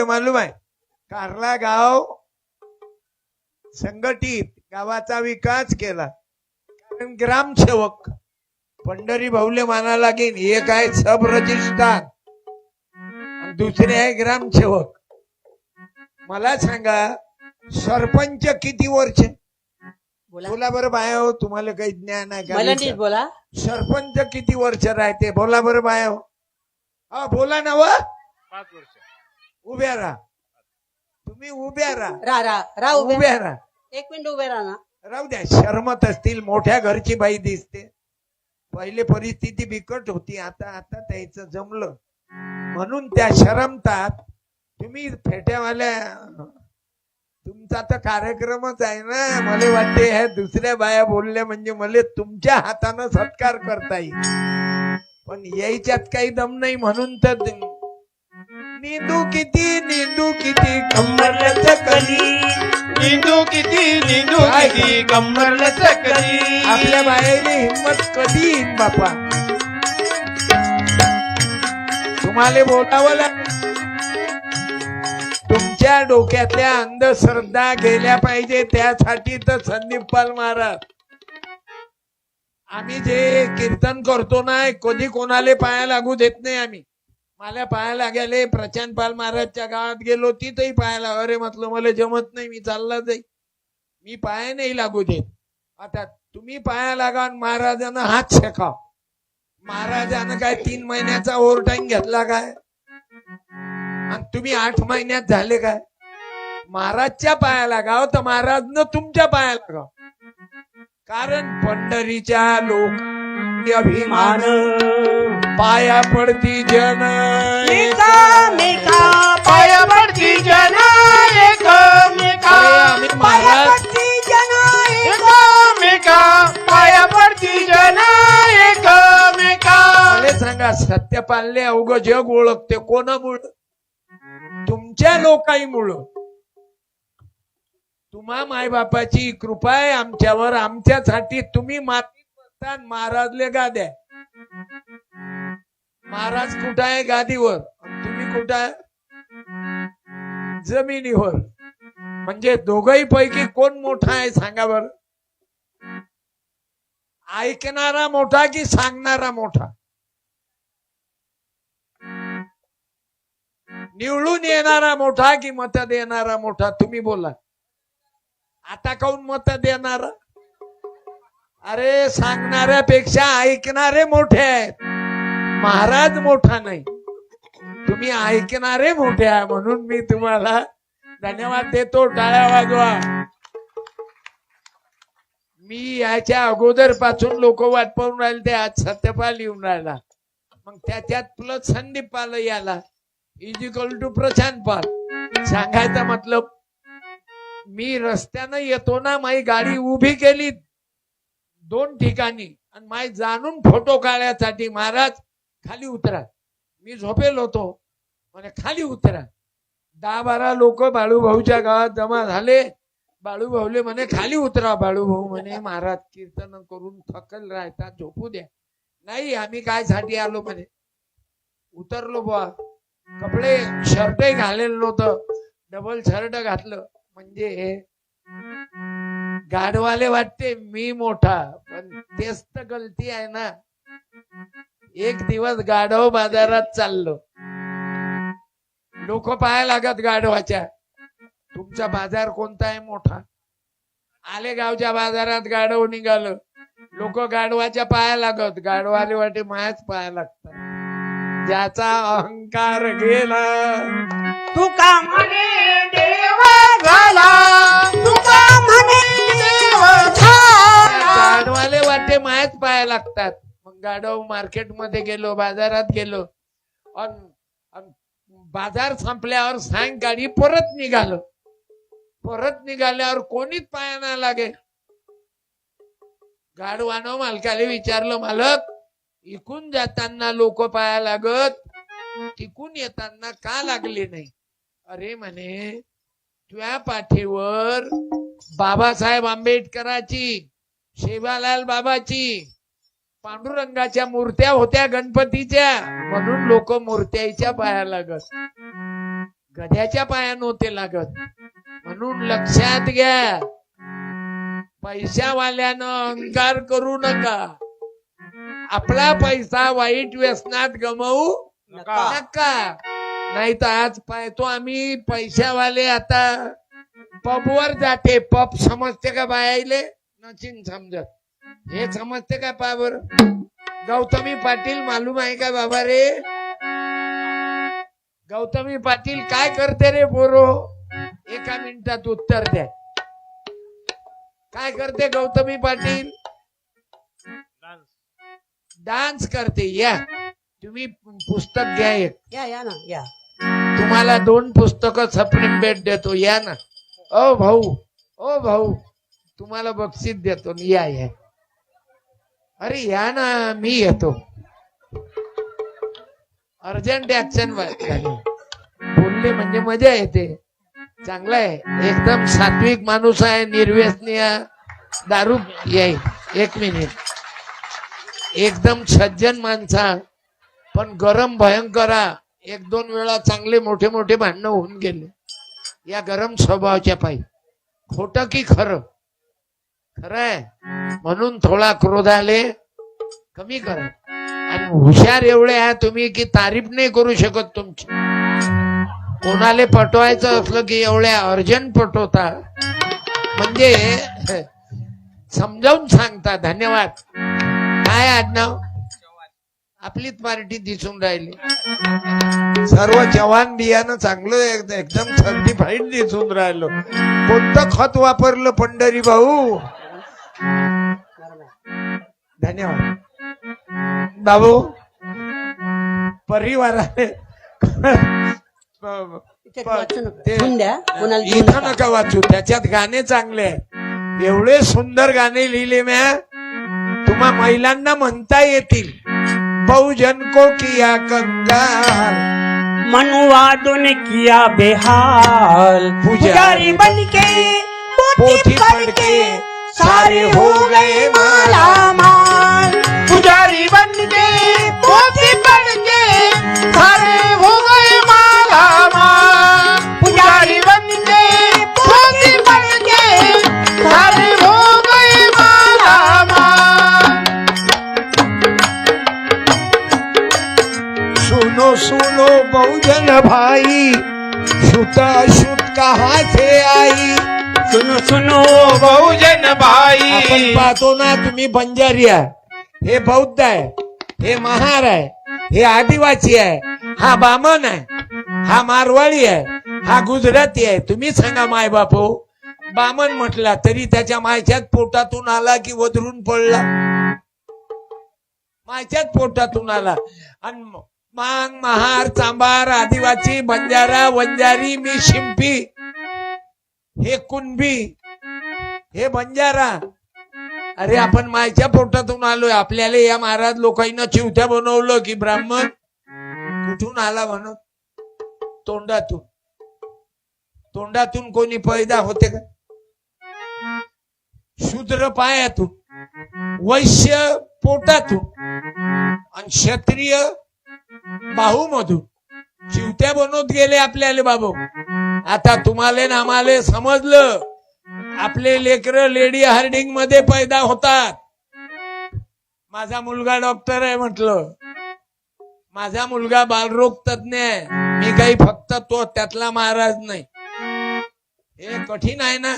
ते मालूम आहे. कारला गाव संघटित गावाचा विकास केला. कारण ग्रामसेवक पंढरी भाऊले माना लागेल एक आहे सब रजिस्ट्रार आणि दुसरे आहे ग्रामसेवक. मला सांगा सरपंच किती वर्ष? बोला. बोला बरं बाया हो तुम्हाला काही ज्ञान आहे मला का नीट बोला. सरपंच किती वर्ष राहते? बोला बरं बाया हो हा बोला ना व. पाच वर्ष. उभ्या राहा. तुम्ही उभ्या राहा. रा रा रा उभे उभ्या राहा. एक मिनिट उभे राहा ना. राहू द्या शरमत असतील मोठ्या घरची बाई दिसते. पहिले परिस्थिती बिकट होती आता आता त्याचं जमलं. म्हणून त्या शरमतात तुम्ही फेट्यावाल्या तुमचा तर कार्यक्रमच आहे ना. मला वाटते ह्या दुसऱ्या बाया बोलल्या म्हणजे मला तुमच्या हातानं सत्कार करता येईल. पण यायच्यात काही दम नाही म्हणून तर निंदू किती निंदू किती कंबरल्याचं कधी निंदू किती निंदू? किती कंबरला चकली. आपल्या बायाने हिंमत कधी येईन बापा? तुम्हाला बोलावं लागेल तुमच्या डोक्यातल्या अंधश्रद्धा गेल्या पाहिजे त्यासाठी तर संदीप पाल महाराज. आम्ही जे कीर्तन करतो ना कधी कोणाला पाया लागू देत नाही आम्ही. मला पाहायला गेले प्रचंड पाल महाराजच्या गावात गेलो तिथंही पाहायला अरे म्हटलं मला जमत नाही मी चालला जाई मी पाया नाही लागू देत. आता तुम्ही पाया लागा महाराजानं महाराजांना हात शेकाव महाराजानं काय तीन महिन्याचा ओव्हर टाइम घेतला काय? आणि तुम्ही आठ महिन्यात झाले काय? महाराजच्या पाया लागाव हो, तर महाराजनं तुमच्या पाया लागाव कारण पंढरीच्या लोक अभिमान पाया पडती जन एकामेका पाया पडती जन महाराज. पाया पडती जन सांगा सत्यपालने अवघ जग ओळखते कोणामुळं? तुमच्या लोकांमुळं. तुम्हा मायबापाची कृपा आहे आमच्यावर आमच्यासाठी तुम्ही मातीत बसता महाराजले गाद्या. महाराज कुठं आहे गादीवर? तुम्ही कुठं आहे जमिनीवर. म्हणजे दोघही पैकी कोण मोठा आहे सांगा बर. ऐकणारा मोठा की सांगणारा मोठा? निवडून येणारा मोठा की मत देणारा मोठा? तुम्ही बोला. आता काऊन मत देणारा? अरे सांगणाऱ्यापेक्षा ऐकणारे मोठे आहेत. महाराज मोठा नाही. तुम्ही ऐकणारे मोठे आहे म्हणून मी तुम्हाला धन्यवाद देतो. टाळ्या वाजवा. मी याच्या अगोदरपासून लोक वाट पाहून राहिले ते आज सत्यपाल येऊन राहिला. मग त्याच्यात प्लस संदीप पाल याला. Is equal to Prashant Pal. सांगायचा मतलब मी रस्त्यानं येतो ना माझी गाडी उभी केली दोन ठिकाणी. आणि माय जाणून फोटो काढण्यासाठी महाराज खाली उतरा. मी झोपेल होतो. म्हणे खाली उतरा. दहा बारा लोक बाळूभाऊच्या गावात जमा झाले. बाळूभाऊले म्हणे खाली उतरा बाळूभाऊ म्हणे महाराज कीर्तन करून थकल राहतात झोपू द्या. नाही आम्ही काय साठी आलो म्हणे? उतरलो बुवा. कपडे शर्ट घालेलं नव्हतं. डबल शर्ट घातलं. म्हणजे गाडवाले वाटते मी मोठा पण तेच तर गलती आहे ना. एक दिवस गाढव बाजारात चाललो. लोक पाया लागत गाढवाच्या. तुमचा बाजार कोणता आहे मोठा? आले गावच्या बाजारात गाढव निघालं. लोक गाढवाच्या पाया लागत. गाढवाले वाटे मायाच पाया लागतात. ज्याचा अहंकार गेला. तुका म्हणे देव झाला? तुका म्हणे देव झाला? गाढवाले वाटे मायाच पाया लागतात. गाडव मार्केटमध्ये मार्केटमध्ये गेलो बाजारात गेलो. अन बाजार संपल्यावर सायंकाळी परत निघालो. परत निघाल्यावर कोणीच पाया लागे. गाढवानं मालकाला विचारलं मालक इकून जाताना लोक पाया लागत टिकून येताना का लागले नाही? अरे म्हणे तुझ्या पाठीवर बाबासाहेब आंबेडकराची शेवालाल बाबाची पांडुरंगाच्या मूर्त्या होत्या गणपतीच्या. म्हणून लोक मूर्त्याच्या पाया लागत. गध्याच्या पाया नव्हते लागत. म्हणून लक्षात घ्या. पैशावाल्यानं अहंकार करू नका. आपला पैसा वाईट व्यसनात गमवू नका. नका. नाही तर आज पाहतो आम्ही पैशावाले आता. पबवर जाते. पब समजते का बायाले? नचिन समजत. हे समजते का पावर? गौतमी पाटील मालूम आहे का बाबा रे? गौतमी पाटील काय करते रे पोरो? एका मिनिटात उत्तर द्या. काय करते गौतमी पाटील? डान्स करते. या. तुम्ही पुस्तक घ्या एक. या या ना या. तुम्हाला दोन पुस्तकं सप्रेम भेट देतो. या ना. ओ भाऊ ओ भाऊ तुम्हाला बक्षीस देतो. या या. अरे या ना मी येतो. अर्जंट ऍक्शन बोलले म्हणजे मजा येते. चांगला आहे. एकदम सात्विक माणूस आहे निर्व्यसनीय. दारू येईल. एक मिनिट एकदम सज्जन माणसा. पण गरम भयंकरा एक दोन वेळा चांगले मोठे मोठे भांडणं होऊन गेले. या गरम स्वभावाच्या पायी. खोट की खरं? खरं आहे म्हणून थोडा क्रोध आले कमी करा. आणि हुशार एवढे आहे तुम्ही की तारीफ नाही करू शकत तुमची. कोणाले पटवायचं असलं की एवढ्या अर्जंट पटवता. म्हणजे समजावून सांगता धन्यवाद. काय आडनाव? आपलीच पार्टी दिसून राहिली. सर्व जवान बियाणं चांगलं एकदम सर्टिफाईड दिसून राहिलो. कोणतं खत वापरलं पंढरी भाऊ? धन्यवाद. बाबू परिवाराने इथे वाचू नका. वाचू. त्याच्यात गाणे चांगले आहेत. एवढे सुंदर गाणे लिहिले म्या तुम्हा महिलांना म्हणता येतील बहुजन को किया कंगाल. मनुवादों ने किया बेहाल। पुजारी बन के पोथी पोथी पढ़ पढ़ के के सारे हो गए माला माल। पुजारी बन के पोथी पढ़ के सारे हो गए माला माल। पुजारी बन के पोथी पढ़ के सारे हो गए माला माल। सुनो सुनो बहुजन भाई सुता शुत कहा से आई? सुनो सुनो बहुजन आपण भाई पाहतो ना तुम्ही बंजारी आहे. हे बौद्ध आहे हे महार आहे हे आदिवासी आहे हा बामन आहे हा मारवाडी आहे हा गुजराती आहे. तुम्ही सांगा माय बापू बामन म्हटला तरी त्याच्या मायच्याच पोटातून आला की वधरून पडला. मायच्याच पोटातून आला. आणि मांग महार चांबार आदिवासी बंजारा वंजारी मी शिंपी. हे कुणबी हे बंजारा. अरे आपण मायच्या पोटातून आलोय. आपल्याला या महाराज लोकांना चिवत्या बनवलं की ब्राह्मण? कुठून आला म्हणून? तोंडातून. तोंडातून कोणी पैदा होते का? शूद्र पायातून वैश्य पोटातून आणि क्षत्रिय बाहूमधून. चिवत्या बनवत गेले आपल्याला बाबू. आता तुम्हाला ना आम्हाला समजलं. आपले लेकर लेडी हार्डिंगमध्ये पैदा होतात. माझा मुलगा डॉक्टर आहे म्हटलं. माझा मुलगा बालरोग तज्ञ आहे. मी काही फक्त तो त्यातला महाराज नाही. हे कठीण आहे ना.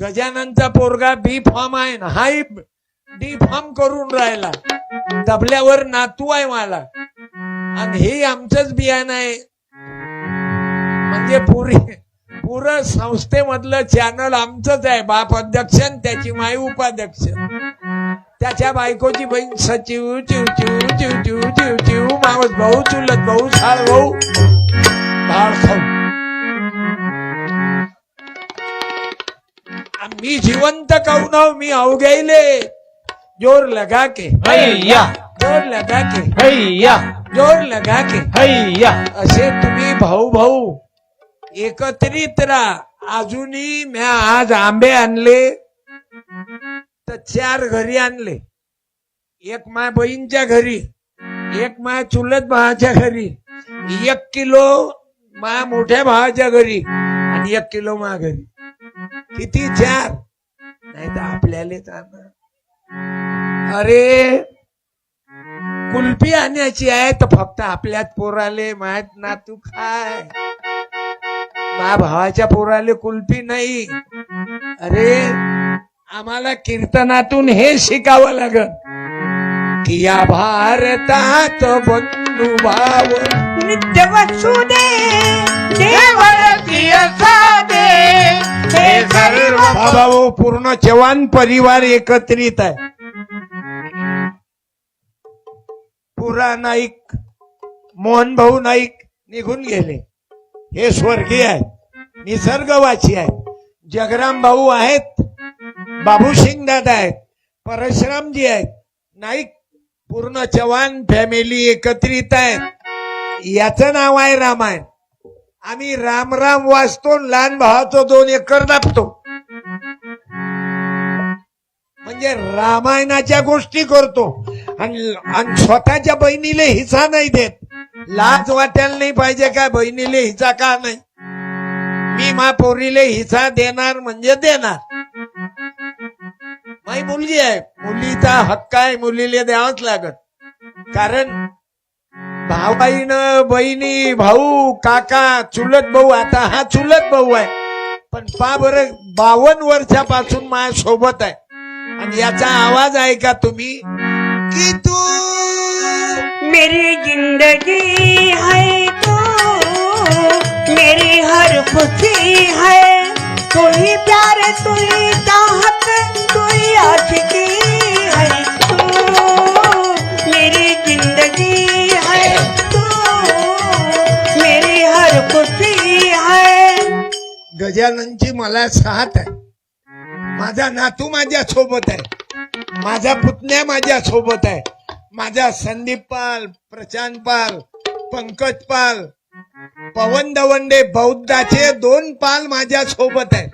गजाननचा पोरगा बी फॉर्म आहे ना. हाही डी फॉर्म करून राहिला. तबल्यावर नातू आहे मला. आणि हे आमचंच बियाणं आहे. म्हणजे पुरी पुरं संस्थेमधलं चॅनल आमचंच आहे. बाप अध्यक्ष त्याची माई उपाध्यक्ष. त्याच्या बायकोची बहीण सचिव चिव चिव चिव चिव चिव चिव मावस भाऊ चुलत भाऊ साळ भाऊ भाळ खाऊ. मी जिवंत कहू ना मी अवघेले जोर लगा के. हैया जोर लगा के. हैया जोर लगा के. हैया असे तुम्ही भाऊ भाऊ एकत्रित राहा अजूनही म्या आज आंबे आणले तर चार घरी आणले. एक माय बहीणच्या घरी एक माय चुलत भावाच्या घरी एक किलो माया मोठ्या भावाच्या घरी आणि एक किलो मा घरी. किती चार? नाही तर आपल्याला अरे कुल्फी आणायची आहे तर फक्त आपल्यात पोराले माहीत ना तू खाय. मा भावाच्या पोराले कुल्फी नाही. अरे आम्हाला कीर्तनातून हे शिकावं लागल. की या भारतात बंधू भाव. नित्य वसुदे हे वो पूर्ण जवान परिवार एकत्रित आहे. पुरा नाईक मोहन भाऊ नाईक निघून गेले. हे स्वर्गीय आहेत निसर्गवाची आहेत जगराम भाऊ आहेत बाबूसिंग दादा आहेत परशुरामजी आहेत नाईक पूर्ण चव्हाण फॅमिली एकत्रित आहेत. याचं नाव आहे रामायण. आम्ही राम राम वाचतो लहान भावाचं दोन एकर दाबतो. म्हणजे रामायणाच्या गोष्टी करतो. आणि आणि स्वतःच्या बहिणीला हिस्सा नाही देत. लाज वाटायला नाही पाहिजे काय बहिणीले? हिचा का नाही? मी मा पोरीले हिचा देणार म्हणजे देणार. माई मुलगी आहे. मुलीचा हक्क आहे मुलीला द्यावाच लागत. कारण भावाईनं बहिणी भाऊ काका चुलत भाऊ आता हा चुलत भाऊ आहे. पण पा बर बावन्न वर्षापासून माझ्या सोबत आहे. आणि याचा आवाज आहे का तुम्ही की तू मेरी ज़िंदगी है तू, मेरी हर खुशी है। तू ही प्यार तू ही चाहत तू ही आशिकी है तू, मेरी ज़िंदगी है तू, मेरी हर खुशी है। गजाननची मला साथ आहे. माझा नातू माझ्या सोबत आहे. माझा पुतण्या माझ्या सोबत आहे. माझा संदीप पाल प्रशांत पाल पंकज पाल पवन दवंडे बौद्धाचे दोन पाल माझ्या सोबत आहेत.